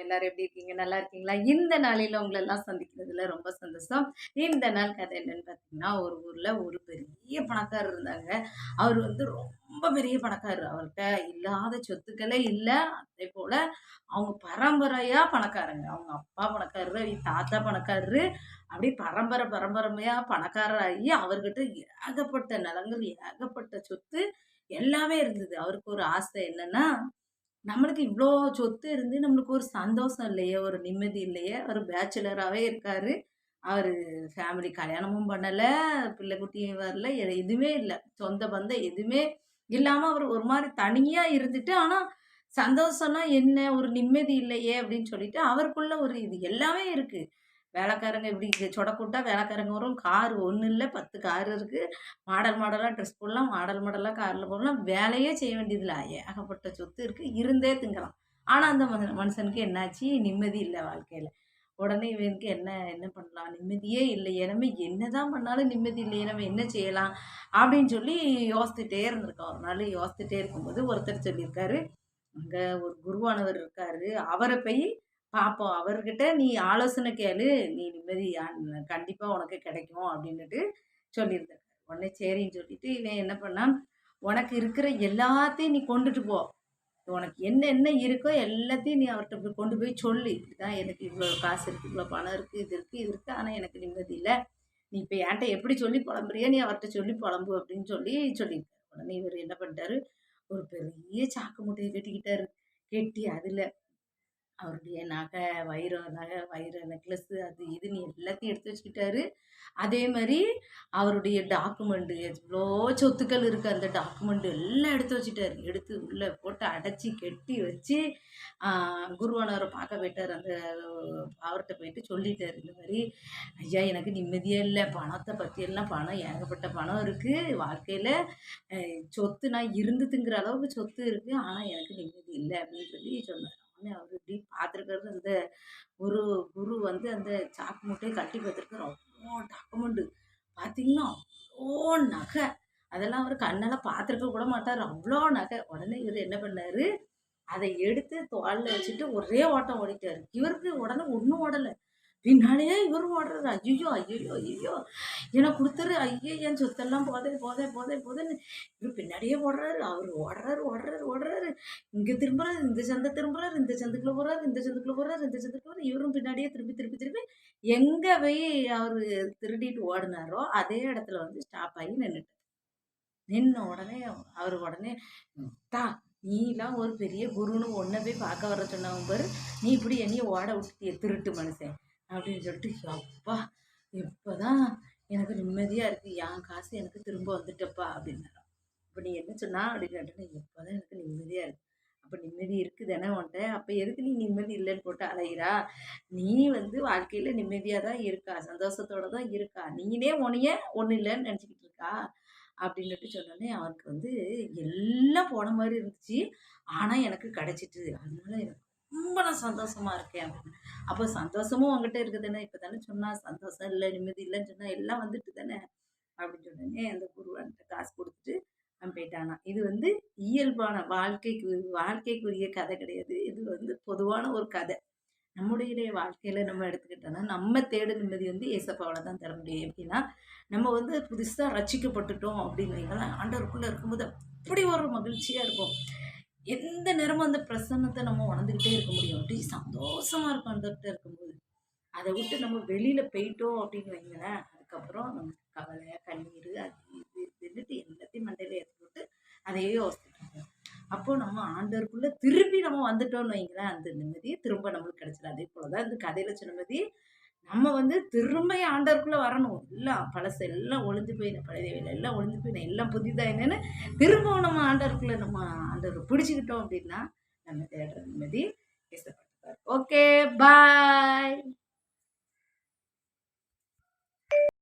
எல்லாரும் எப்படி இருக்கீங்க? நல்லா இருக்கீங்களா? இந்த நாளில் உங்களெல்லாம் சந்திக்கிறதுல ரொம்ப சந்தோஷம். இந்த நாள் கதை என்னன்னு பார்த்தீங்கன்னா ஒரு ஊரில் ஒரு பெரிய பணக்காரர் இருந்தாங்க. அவர் வந்து ரொம்ப பெரிய பணக்காரர். அவர்கிட்ட இல்லாத சொத்துக்களே இல்லை. அதே போல் அவங்க பரம்பரையாக பணக்காரங்க. அவங்க அப்பா பணக்காரரு அவங்க தாத்தா பணக்காரரு. அப்படியே பரம்பரை பரம்பரையாக பணக்காரராகி அவர்கிட்ட ஏகப்பட்ட நிலங்கள் ஏகப்பட்ட சொத்து எல்லாமே இருந்தது. அவருக்கு ஒரு ஆசை என்னன்னா நம்மளுக்கு இவ்வளோ சொத்து இருந்து நம்மளுக்கு ஒரு சந்தோஷம் இல்லையே ஒரு நிம்மதி இல்லையே ஒரு பேச்சுலராகவே இருக்கார். அவர் ஃபேமிலி கல்யாணமும் பண்ணலை பிள்ளைக்குட்டியும் வரல எதுவுமே இல்லை. சொந்த பந்தம் எதுவுமே இல்லாமல் அவர் ஒரு மாதிரி தனியாக இருந்துட்டு ஆனால் சந்தோஷம்னா என்ன ஒரு நிம்மதி இல்லையே அப்படின்னு சொல்லிட்டு அவருக்குள்ள ஒரு இது எல்லாமே இருக்குது வேலைக்காரங்க இப்படி சொட கூட்டா வேலைக்காரங்க வரும்? கார் ஒன்றும் இல்லை பத்து கார் இருக்குது மாடல் மாடலாக ட்ரெஸ் போடலாம் மாடல் மாடலாக காரில் போடலாம். வேலையே செய்ய வேண்டியதில்லை. ஏகப்பட்ட சொத்து இருக்குது இருந்தே திங்கலாம். ஆனால் அந்த மனு மனுஷனுக்கு என்னாச்சு? நிம்மதி இல்லை வாழ்க்கையில். உடனே இவனுக்கு என்ன என்ன பண்ணலாம்? நிம்மதியே இல்லை. நம்ம என்ன தான் பண்ணாலும் நிம்மதி இல்லை. நம்ம என்ன செய்யலாம்? அப்படின்னு சொல்லி யோசித்துட்டே இருந்திருக்கோம் ஒரு நாள் யோசித்துட்டே இருக்கும்போது ஒருத்தர் சொல்லியிருக்காரு. அங்கே ஒரு குருவானவர் இருக்காரு. அவரை போய் பார்ப்போம் அவர்கிட்ட நீ ஆலோசனை கேளு. நீ நிம்மதி கண்டிப்பாக உனக்கு கிடைக்கும் அப்படின்னுட்டு சொல்லியிருந்தேன் உடனே சரின்னு சொல்லிட்டு இவன் என்ன பண்ணான் உனக்கு இருக்கிற எல்லாத்தையும் நீ கொண்டுட்டு போ. உனக்கு என்ன என்ன இருக்கோ எல்லாத்தையும் நீ அவர்கிட்ட போய் கொண்டு போய் சொல்லு. இதுதான் எனக்கு இவ்வளோ காசு இருக்குது இவ்வளோ பணம் இருக்குது இது இருக்குது இது இருக்குது ஆனால் எனக்கு நிம்மதி இல்லை. நீ இப்போ என்கிட்ட எப்படி சொல்லி புலம்புறியா நீ அவர்கிட்ட சொல்லி புலம்பு அப்படின்னு சொல்லி சொல்லியிருக்காரு உடனே இவர் என்ன பண்ணிட்டாரு? ஒரு பெரிய சாக்கு மூட்டையை கட்டிக்கிட்டாரு கெட்டி அதில் அவருடைய நகை வைரம் நகை வைர நெக்லஸ்ஸு அது இதுன்னு எல்லாத்தையும் எடுத்து வச்சுக்கிட்டாரு. அதே மாதிரி அவருடைய டாக்குமெண்ட்டு எவ்வளோ சொத்துக்கள் இருக்குது அந்த டாக்குமெண்ட் எல்லாம் எடுத்து வச்சுட்டாரு எடுத்து உள்ளே போட்டு அடைச்சி கெட்டி வச்சு குருவானவரை பார்க்க போயிட்டார். அந்த அவர்கிட்ட போயிட்டு சொல்லிட்டார். இந்த மாதிரி ஐயா எனக்கு நிம்மதியே இல்லை. பணத்தை பற்றியெல்லாம் பணம் ஏகப்பட்ட பணம் இருக்குது வாழ்க்கையில் சொத்து நான் இருந்ததுங்கிற அளவுக்கு சொத்து இருக்குது ஆனால் எனக்கு நிம்மதி இல்லை. அப்படின்னு சொல்லி சொன்னார். உடனே அவர் இப்படி பார்த்துருக்கிறது அந்த குரு குரு வந்து அந்த சாக்கு மூட்டையை கட்டி பார்த்துருக்க ரொம்ப டாக்குமெண்ட்டு பார்த்தீங்கன்னா அவ்வளோ நகை. அதெல்லாம் அவர் கண்ணால் பார்த்துருக்க கூட மாட்டார். அவ்வளோ நகை. உடனே இவர் என்ன பண்ணார்? அதை எடுத்து தோலில் வச்சுட்டு ஒரே ஓட்டம் ஓடிட்டார். இவருக்கு உடனே ஒன்றும் ஓடலை. பின்னாலேயே இவரும் ஓடுறாரு. ஐயோ ஐயோ ஐயோ என்ன கொடுத்துரு ஐயோ என் சொத்தெல்லாம் போதே போதே போதே போதேன்னு. இவர் பின்னாடியே ஓடுறாரு. அவர் ஓடுறாரு ஓடுறாரு ஓடுறாரு. இங்கே திரும்புறாரு இந்த சந்தை திரும்புறாரு இந்த சந்துக்குள்ள போறாரு இந்த சந்துக்குள்ள போறாரு இந்த சந்துக்குள்ள போறாரு. இவரும் பின்னாடியே திருப்பி திருப்பி திருப்பி எங்கே போய் அவர் திருடிட்டு ஓடினாரோ அதே இடத்துல வந்து ஸ்டாப் ஆகி நின்றுட்டு நின்ன உடனே அவர் உடனே தா நீலாம் ஒரு பெரிய குருன்னு ஒன்றை போய் பார்க்க வர சொன்னவங்க பாரு. நீ இப்படி என்னைய ஓட விட்டுட்டிய திருட்டு மனுஷன். அப்படின்னு சொல்லிட்டு அப்பா இப்போ தான் எனக்கு நிம்மதியாக இருக்குது என் காசு எனக்கு திரும்ப வந்துட்டப்பா அப்படின்னாராம் இப்போ நீ என்ன சொன்னா? அப்படின்னு கேட்டேன் இப்போ தான் எனக்கு நிம்மதியாக இருக்குது அப்போ நிம்மதி இருக்குது உன்ட்ட அப்போ எதுக்கு நீ நிம்மதி இல்லைன்னு போட்டு அலையிறா? நீ வந்து வாழ்க்கையில் நிம்மதியாக தான் இருக்கா? சந்தோஷத்தோடு தான் இருக்கா? நீனே உனைய ஒன்றும் இல்லைன்னு நினச்சிக்கிட்டு இருக்கா? அப்படின்னுட்டு சொன்னோடனே அவனுக்கு வந்து எல்லாம் போன மாதிரி இருந்துச்சு. ஆனால் எனக்கு கிடச்சிட்டு அதனால எனக்கு ரொம்ப நான் சந்தோஷமா இருக்கேன் அப்படின்னு. அப்போ சந்தோஷமும் உங்ககிட்ட இருக்குது தானே இப்போ தானே சொன்னா சந்தோஷம் இல்லை நிம்மதி இல்லைன்னு சொன்னால் எல்லாம் வந்துட்டு தானே? அப்படின்னு சொன்னோடனே அந்த குருவான்கிட்ட காசு கொடுத்துட்டு அவன் போயிட்டானா. இது வந்து இயல்பான வாழ்க்கைக்கு வாழ்க்கைக்குரிய கதை கிடையாது. இது வந்து பொதுவான ஒரு கதை. நம்முடைய வாழ்க்கையில் நம்ம எடுத்துக்கிட்டோன்னா நம்ம தேடு நிம்மதி வந்து ஏசப்பாவில் தான் தர முடியும். எப்படின்னா நம்ம வந்து புதுசாக ரசிக்கப்பட்டுட்டோம் அப்படின்னு வைங்களேன் ஆண்டவருக்குள்ளே இருக்கும்போது அப்படி ஒரு மகிழ்ச்சியாக இருக்கும். எந்த நேரமும் அந்த பிரசன்னத்தை நம்ம உணர்ந்துக்கிட்டே இருக்க முடியும். அப்படி சந்தோஷமாக இருக்கும் அந்த இருக்கும்போது. அதை விட்டு நம்ம வெளியில் போயிட்டோம் அப்படின்னு வைங்களேன் அதுக்கப்புறம் நமக்கு கவலை கண்ணீர் அது இது இதுன்னுட்டு எல்லாத்தையும் மண்டையில் ஏற்றி அதையே யோசிச்சுட்டு அப்போ நம்ம ஆண்டவருக்குள்ளே திரும்பி நம்ம வந்துட்டோம்னு வைங்களேன் அந்த நிம்மதியை திரும்ப நம்மளுக்கு கிடைச்சிடும் அதே போல் தான் இந்த கதையில் சொன்ன மாதிரி நம்ம வந்து திரும்ப ஆண்டவருக்குள்ளே வரணும். எல்லாம் பழசு எல்லாம் ஒளிஞ்சு போயின பழைய எல்லாம் ஒளிஞ்சு போயின எல்லாம் புதிதாக என்னென்னு திரும்பவும் நம்ம ஆண்டவருக்குள்ளே நம்ம ஆண்டவர் பிடிச்சிக்கிட்டோம் அப்படின்னா நம்ம தேடுற நிம்மதி ஓகே பாய்